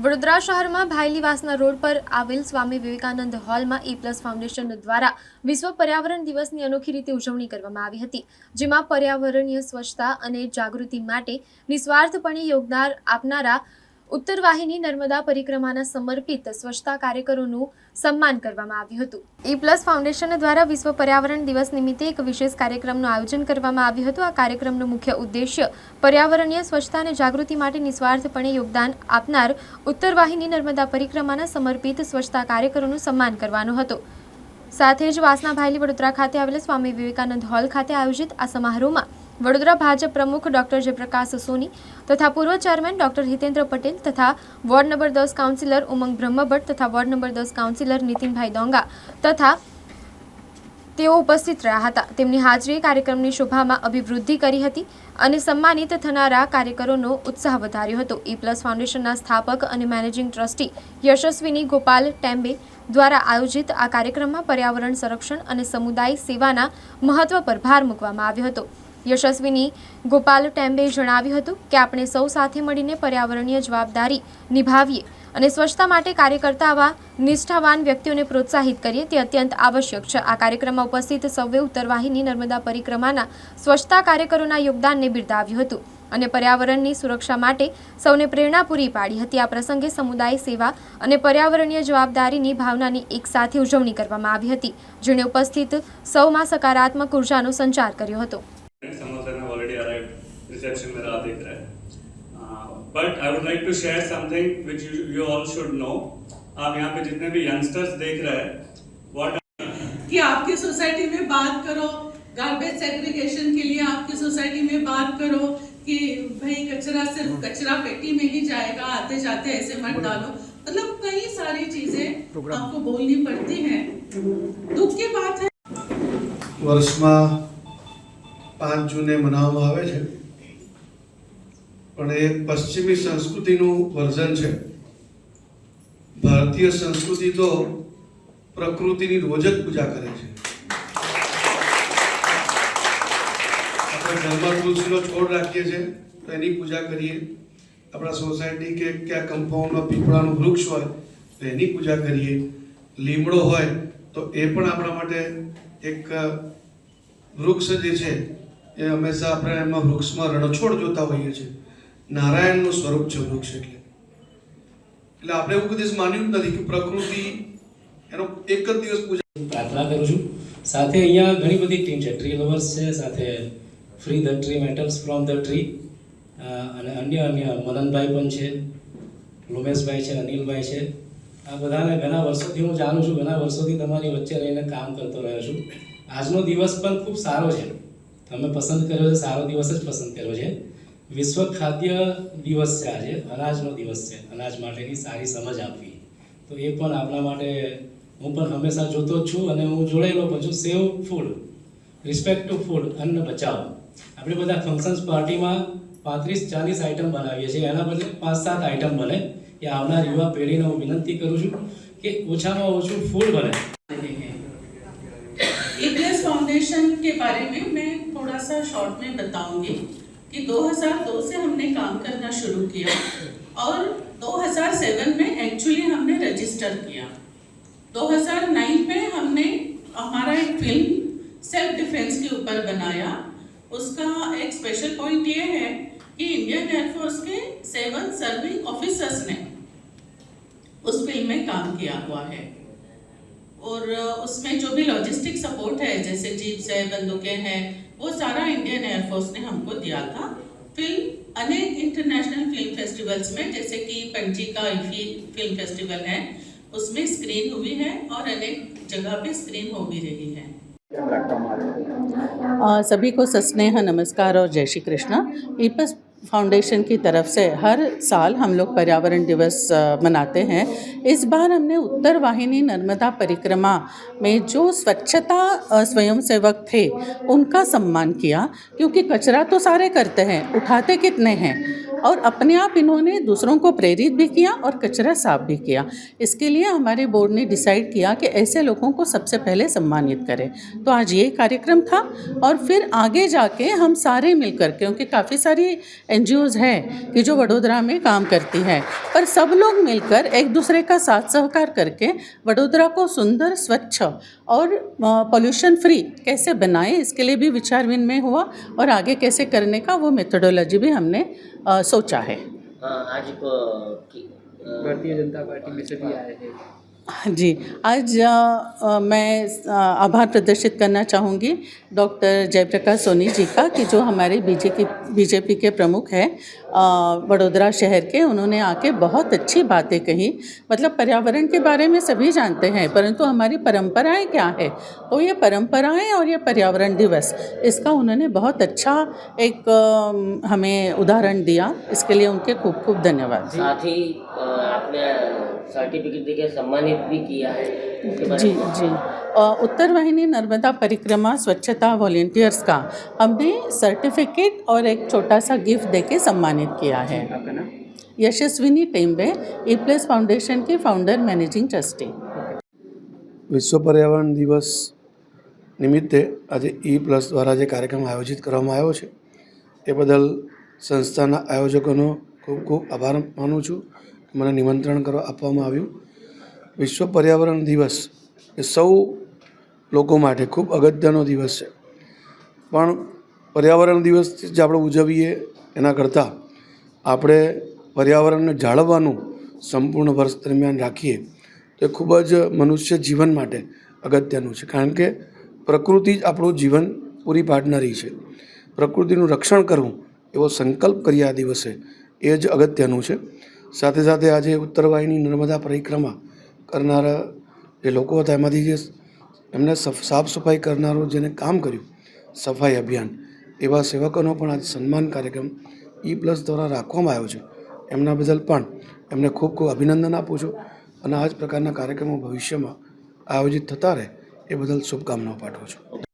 વડોદરા શહેરમાં ભાયલીવાસના રોડ પર આવેલ સ્વામી વિવેકાનંદ હોલમાં એ પ્લસ ફાઉન્ડેશન દ્વારા વિશ્વ પર્યાવરણ દિવસની અનોખી રીતે ઉજવણી કરવામાં આવી હતી, જેમાં પર્યાવરણીય સ્વચ્છતા અને જાગૃતિ માટે નિસ્વાર્થપણે યોગદાન આપનારા ઉત્તરવાહિની નર્મદા પરિક્રમાના સમર્પિત સ્વચ્છતા કાર્યકરોનું સન્માન કરવામાં આવ્યું હતું. ઈ પ્લસ ફાઉન્ડેશન દ્વારા વિશ્વ પર્યાવરણ દિવસ નિમિત્તે એક વિશેષ કાર્યક્રમનું આયોજન કરવામાં આવ્યું હતું. આ કાર્યક્રમનો મુખ્ય ઉદ્દેશ્ય પર્યાવરણીય સ્વચ્છતા અને જાગૃતિ માટે નિસ્વાર્થપણે યોગદાન આપનાર ઉત્તરવાહિની નર્મદા પરિક્રમાના સમર્પિત સ્વચ્છતા કાર્યકરોનું સન્માન કરવાનો હતો. સાથે જ વાસના ભાયલી વડોદરા ખાતે આવેલા સ્વામી વિવેકાનંદ હોલ ખાતે આયોજિત આ સમારોહમાં વડોદરા ભાજપ પ્રમુખ ડોક્ટર જયપ્રકાશ સોની તથા પૂર્વ ચેરમેન ડોક્ટર હિતેન્દ્ર પટેલ તથા વોર્ડ નંબર દસ કાઉન્સિલર ઉમંગ બ્રહ્મભટ્ટ તથા વોર્ડ નંબર દસ કાઉન્સિલર નીતિનભાઈ ડોંગા તથા તેઓ ઉપસ્થિત રહ્યા હતા. તેમની હાજરીએ કાર્યક્રમની શોભામાં અભિવૃદ્ધિ કરી હતી અને સન્માનિત થનારા કાર્યકરોનો ઉત્સાહ વધાર્યો હતો. ઈ પ્લસ ફાઉન્ડેશનના સ્થાપક અને મેનેજિંગ ટ્રસ્ટી યશસ્વીની ગોપાલ ટેમ્બે દ્વારા આયોજિત આ કાર્યક્રમમાં પર્યાવરણ સંરક્ષણ અને સમુદાય સેવાના મહત્વ પર ભાર મૂકવામાં આવ્યો હતો. યશસ્વિની ગોપાલ ટેમ્બે જણાવ્યું હતું કે આપણે સૌ સાથે મળીને પર્યાવરણીય જવાબદારી નિભાવીએ અને સ્વચ્છતા માટે કાર્ય કરતા આવા નિષ્ઠાવાન વ્યક્તિઓને પ્રોત્સાહિત કરીએ તે અત્યંત આવશ્યક છે. આ કાર્યક્રમમાં ઉપસ્થિત સૌએ ઉત્તરવાહિની નર્મદા પરિક્રમાના સ્વચ્છતા કાર્યકરોના યોગદાનને બિરદાવ્યું હતું અને પર્યાવરણની સુરક્ષા માટે સૌને પ્રેરણા પૂરી પાડી હતી. આ પ્રસંગે સમુદાય સેવા અને પર્યાવરણીય જવાબદારીની ભાવનાની એકસાથે ઉજવણી કરવામાં આવી હતી, જેણે ઉપસ્થિત સૌમાં સકારાત્મક ઉર્જાનો સંચાર કર્યો હતો. some of them have already arrived. Reception में राह देख रहे हैं. Uh, but I would like to share something which you, you all should आप यहाँ पे जितने भी यंगस्टर्स देख रहे हैं what कि आपकी सोसाइटी में बात करो गार्बेज सेग्रीगेशन के लिए आपकी सोसाइटी में बात करो कि भाई कचरा सिर्फ़ हम्म। कचरा पेटी में ही जाएगा आते जाते ऐसे मत डालो। मतलब कई सारी चीज़ें आपको बोलनी पड़ती हैं। दुख की बात है। वर्षमा પાંચ જૂને મનાવવામાં આવે છે. પણ એ પશ્ચિમી સંસ્કૃતિનું વર્ઝન છે. ભારતીય સંસ્કૃતિ તો પ્રકૃતિની રોજ જ પૂજા કરે છે. આપણે ઘરમાં તુલસીનો છોડ રાખીએ છીએ, તો એની પૂજા કરીએ. આપણા સોસાયટી કે ક્યાં કમ્પાઉન્ડમાં પીપળાનું વૃક્ષ હોય, તો એની પૂજા કરીએ. લીમડો હોય, તો એ પણ આપણા માટે એક વૃક્ષ જે છે એ હંમેશા આપણે એમાં વૃક્ષમાં રણછોડ જોતા હોઈએ છીએ. નારાયણનું સ્વરૂપ છે વૃક્ષ એટલે. એટલે આપણે એવું કદી માન્યું જ નથી કે પ્રકૃતિ એનો એક જ દિવસ પૂજા પ્રાર્થના કરું છું. સાથે અહીંયા ઘણી બધી ટીમ છે. ટ્રી લવર્સ છે, સાથે free the tree matters from the tree અને અન્ય અન્ય મદનભાઈ પણ છે, લોમેશભાઈ છે, અનિલભાઈ છે. આ બધાને ઘણા વર્ષોથી હું જાણું છું, ઘણા વર્ષોથી તમારી વચ્ચે રહીને કામ કરતો રહ્યો છું. આજનો દિવસ પણ ખૂબ સારો છે. તમે પસંદ કર્યો છે સારો દિવસ જ પસંદ કર્યો છે વિશ્વ ખાદ્ય દિવસ છે આજે અનાજનો દિવસ છે અનાજ માટેની સારી સમજ આપવી તો એ પણ આપણા માટે હું પણ હંમેશા જોતો જ છું અને હું જોડાયેલો પણ છું save food respect to food અન્ન બચાવો આપણે બધા ફંક્શન્સ પાર્ટીમાં પાંત્રીસ ચાલીસ આઈટમ બનાવીએ છીએ એના બદલે પાંચ સાત આઈટમ બને એ આવનાર યુવા પેઢીને હું વિનંતી કરું છું કે ઓછામાં ઓછું ફૂડ બને रहे हैं इग्लेस फाउंडेशन के बारे में मैं थोड़ा सा शॉर्ट में बताऊँगी कि 2002 से हमने काम करना शुरू किया और 2007 में एक्चुअली हमने रजिस्टर किया। 2009 में हमने हमारा एक फ़िल्म सेल्फ डिफेंस के ऊपर बनाया। उसका एक स्पेशल पॉइंट ये है कि इंडियन एयरफोर्स के सेवन सर्विंग ऑफिसर्स ने उस फ़िल्म में काम किया हुआ है। और उसमें जो भी लॉजिस्टिक सपोर्ट है, जैसे जीप्स है बंदूकें हैं वो सारा इंडियन एयरफोर्स ने हमको दिया था। फ़िल्म अनेक इंटरनेशनल फ़िल्म फेस्टिवल्स में जैसे कि पंजी का फ़िल्म फेस्टिवल है उसमें स्क्रीन हुई है और अनेक जगह पे स्क्रीन हो भी रही है। सभी को सस्नेह नमस्कार और जय श्री कृष्णा। ईपस फाउंडेशन की तरफ़ से हर साल हम लोग पर्यावरण दिवस मनाते हैं। इस बार हमने उत्तर वाहिनी नर्मदा परिक्रमा में जो स्वच्छता स्वयंसेवक थे, उनका सम्मान किया, क्योंकि कचरा तो सारे करते हैं, उठाते कितने हैं? और अपने आप इन्होंने दूसरों को प्रेरित भी किया और कचरा साफ़ भी किया। इसके लिए हमारे बोर्ड ने डिसाइड किया कि ऐसे लोगों को सबसे पहले सम्मानित करें। तो आज ये कार्यक्रम था और फिर आगे जाके हम सारे मिलकर, क्योंकि काफ़ी सारी एन हैं कि जो वडोदरा में काम करती है, पर सब लोग मिलकर एक दूसरे का साथ सहकार करके वडोदरा को सुंदर, स्वच्छ और पॉल्यूशन फ्री कैसे बनाएँ, इसके लिए भी विचार विनिमय हुआ और आगे कैसे करने का वो मेथडोलॉजी भी हमने सोचा है हाँ, आज को कि- अ, भारतीय जनता पार्टी में से भी आए हैं हाँ जी, आज मैं आभार प्रदर्शित करना चाहूँगी डॉक्टर जयप्रकाश सोनी जी का कि जो हमारे बीजेपी बीजेपी के प्रमुख हैं वडोदरा शहर के, उन्होंने आके बहुत अच्छी बातें कही। मतलब पर्यावरण के बारे में सभी जानते हैं, परंतु हमारी परंपराएँ क्या है? तो ये परंपराएँ और ये पर्यावरण दिवस, इसका उन्होंने बहुत अच्छा एक हमें उदाहरण दिया। इसके लिए उनके खूब खूब धन्यवाद। साथ ही आपने सर्टिफिकेट देके सम्मानित भी किया है उसके बारे जी में जी अ, उत्तर वाहिनी नर्मदा परिक्रमा स्वच्छता वॉलेंटियर्स का हमने सर्टिफिकेट और एक छोटा सा गिफ्ट देके सम्मानित किया है आपका नाम Yashaswini Tembe E plus foundation की फाउंडर मैनेजिंग ट्रस्टी વિશ્વ પર્યાવરણ દિવસ નિમિત્તે આજે ઈ પ્લસ દ્વારા જે કાર્યક્રમ આયોજિત કરવામાં આવ્યો છે એ બદલ સંસ્થાના આયોજકોનો ખૂબ ખૂબ આભાર માનું છું મને નિમંત્રણ કરવા આપવામાં આવ્યું. વિશ્વ પર્યાવરણ દિવસ એ સૌ લોકો માટે ખૂબ અગત્યનો દિવસ છે. પણ પર્યાવરણ દિવસ જે આપણે ઉજવીએ એના કરતાં આપણે પર્યાવરણને જાળવવાનું સંપૂર્ણ વર્ષ દરમિયાન રાખીએ તો એ ખૂબ જ મનુષ્ય જીવન માટે અગત્યનું છે. કારણ કે પ્રકૃતિ જ આપણું જીવન પૂરી પાડનારી છે. પ્રકૃતિનું રક્ષણ કરવું એવો સંકલ્પ કરીએ આ દિવસે એ જ અગત્યનું છે. સાથે સાથે આજે ઉત્તર વાહિની નર્મદા પરિક્રમા કરનારા જે લોકો હતા, એમાંથી જે એમને સફ- સાફ સફાઈ કરનારું જેને કામ કર્યું, સફાઈ અભિયાન, એવા સેવકોનો પણ આજે સન્માન કાર્યક્રમ ઈ પ્લસ દ્વારા રાખવામાં આવ્યો છે. એમના બદલ પણ એમને ખૂબ ખૂબ અભિનંદન આપું છું અને આ જ પ્રકારના કાર્યક્રમો ભવિષ્યમાં આયોજિત થતા રહે એ બદલ શુભકામનાઓ પાઠવું છું.